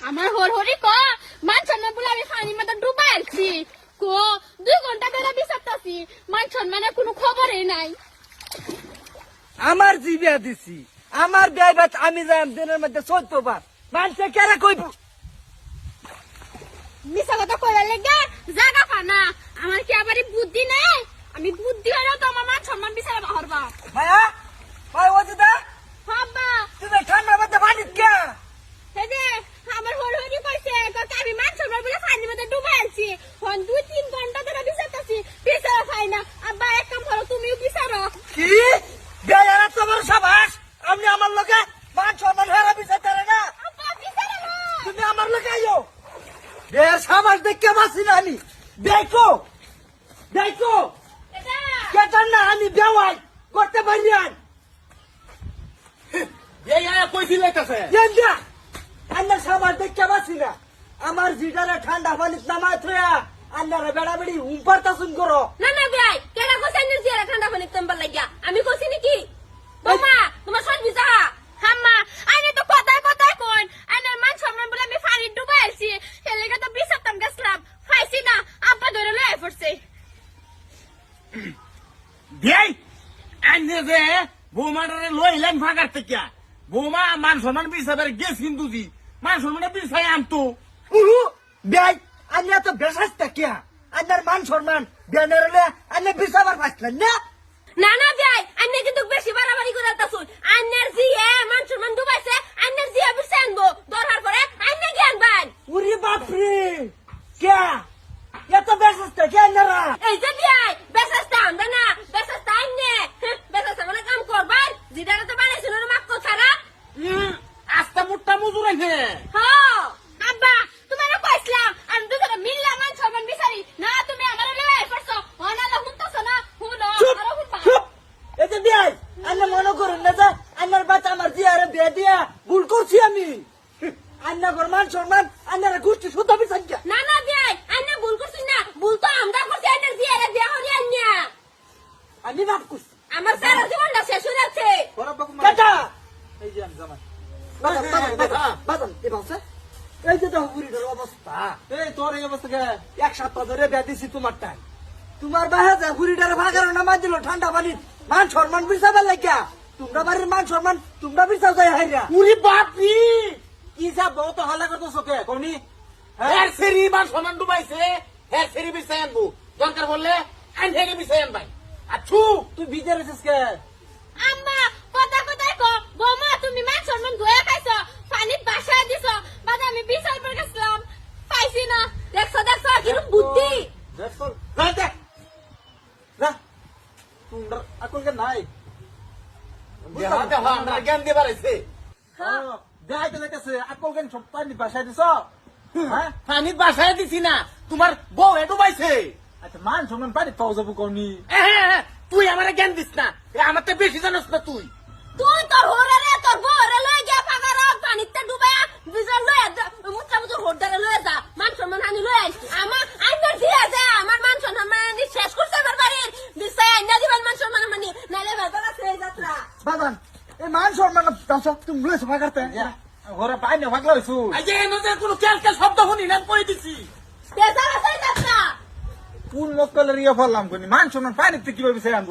আমার হর হরি ক মান সম্মান বলে আমি পানির মধ্যে ডুবাই আলছি কো দুই ঘণ্টা ধরে বিচারতাছি মান সম্মানের কোনো খবরই নাই। আমার জি বিয়া দিছি আমার বিয়া বাত আমি যাই দিনের মধ্যে চোদ্দ বার মানুষে কেরা কইব? মিশা কথা কইলা লেগে জাগা পানা আমার কি আবার বুদ্ধি নেই? আমি বুদ্ধি হলেও তো আমার মান সম্মান বিচারে বাহরবা। ভাইয়া ভাই ওজিদা হাব্বা তুমি ঠান্ডার মধ্যে পানিত কে হে যে আমার হর হরি কইছে কইছে আমি মান সম্মান বলে পানির মধ্যে ডুবাই আলছি হন দুই তিন ঘণ্টা ধরে বিচারতাছি বিচারা খাই না আব্বা এক কাম করো তুমিও বিচারো কি বিয়া এরা তো বড় সাবাস আপনি আমার লোকে মান সম্মান হেরা বিচার করে না আব্বা বিচারে না তুমি আমার আইও। বিয়ের সাবাস দেখতে পাচ্ছি না আমি। দেখো দেখো। কেটার না আমি বেওয়াই করতে পারি আর। এই আয়া কইছি লাইতাছে জেন্দা আন্নার সাবাস দেখতে পাচ্ছি না। আমার জিটারে ঠান্ডা পানিত নামাই থয়া আন্নারে বেড়া বেড়ি উম্পার তাসুন করো। না না ভাই কেডা কোসেন নির্জি আর ঠান্ডা পানি তম্বার লাগিয়া আমি কইছি নাকি বোমা তোমার সব বিজা হাম্মা আইনে তো কথায় কথায় কোন আইনের মান সম্মান বলে আমি ফানি ডুবাই আছি এলাকা তো বিচারতাম গেছিলাম খাইছি না আব্বা ধরে লয়ে পড়ছে দেই আইনে যে বৌমাটারে লইলেন ফাঁকার থেকে। বৌমা মান সম্মান বিচারের গেছ কিন্তু জি মান সম্মানে বিচাই আনতো উহু বেই আন্না তো বেশাস্তা কিয়া? আন্নার মান সম্মান বেনারলে আন্না বিসাবার পাইছিলেন না। না না ভাই আইনে কিন্তু বেশি বাড়াবাড়ি করে আলতাছুন আইনের জি এ মান সম্মান ডুবাইছে আইনের জি আমি আনব দরকার পরে আইনে জ্ঞান বান উরি বাপরে কিয়া এত বেশাস্তা কিয়া আন্নারা এই যে বিয়াই বেসাস্তা আমরা না বেসাস্তা আইনে বেসাস্তা মানে কাম করবার জিদারে তো বানাইছিল না মাক্কো ছাড়া হুম, মজুর আছে হ্যাঁ আব্বা তোমার কইছিলাম আমি তো তোরা মিললাম মান সম্মান বিচারি। না তুমি আমার লয়ে পড়ছো অনালা হুনতাছো না হুনো চুপ আরও হুনবা চুপ। এই যে বিয়াই আন্না মনে করুন না যে আন্নার বাচ্চা আমার জিয়ারে বিয়ে দিয়া ভুল করছি আমি? আন্না গর মান সম্মান আন্নারা গোষ্ঠী শুদ্ধ বিচার না না বিয়াই আইনে ভুল করছিস না। ভুল তো আমরা করছি দিয়ে বিয়া আমি করছি। আমার সারা জীবনটা শেষ হয়ে যাচ্ছে। কাটা এই যে আমি জামাই। বাদাম বাদাম বাদাম এ বাসে এই যে দেখো বুড়িটার অবস্থা। এই তোর এই অবস্থা কে? এক সপ্তাহ ধরে বেয়া দিছি তোমার টাই তোমার বাহে যে বুড়িটার ভাগার নামাজ দিল ঠান্ডা পানি মান সম্মান বিচাবার লাগিয়া তোমরা বাড়ির মান সম্মান তোমরা বিচার যায় হাইরা। উরি বাপরি! কি যা বহুত হাল্লা করতেছ কে কোনি? হ্যাঁ? সেরি মান সমান ডুবাইছে হ্যাঁ সেরি বিচাই আনব। দরকার বললে আইন থেকে বিচাই আনবাই। আচ্ছু তুই বিজে রেছিস কে? আম্মা কথা কথাই কো বৌমা তুমি সম্মান ধুয়ে খাইছো পানি বাসায় দিছো বাদে আমি বিশাল পর গেছিলাম পাইছি না দেখছ দেখছ কিরম বুদ্ধি দেখছল যাই দে যা তোমরা আকল কে নাই দেহা দেহা আমরা জ্ঞান দিয়ে বাড়াইছে দেখাই তো দেখতেছে আকল জ্ঞান সব পানি বাসায় দিছ হ্যাঁ পানি বাসায় দিছি না তোমার বউ এ ডুবাইছে আচ্ছা মান সম্মান পানি পাওয়া যাব কনি এ, হ্যাঁ, হ্যাঁ, তুই আমার জ্ঞান দিস না এ, আমার তো বেশি জানোস না তুই তুই তোর হোরে রে তোর বউরে লয়ে গিয়া ফাগার পানিতে ডুবায়া বিশাল লয়ে মুত্রা মুত্র হোরদারে লয়ে যা মান সম্মান হানি লয়ে আইস আমার আইনার দিয়া যা আমার মান সম্মান মানে শেষ করছে আমার বাড়ির বিশাল আইনা দিবেন মান সম্মান মানে নালে বেদনা সেই যাত্রা বাদান এই মান দাসক তুমি লইছো ভাগারতে ঘরে পানি ভাগলা হইছু এই যে এনে কোনো কেল কেল শব্দ শুনি না কই দিছি? বেজারা সেই যাত্রা কোন লোক কলে ইয়ে ফেললাম কনি মান না পানিতে কীভাবে সে আনব?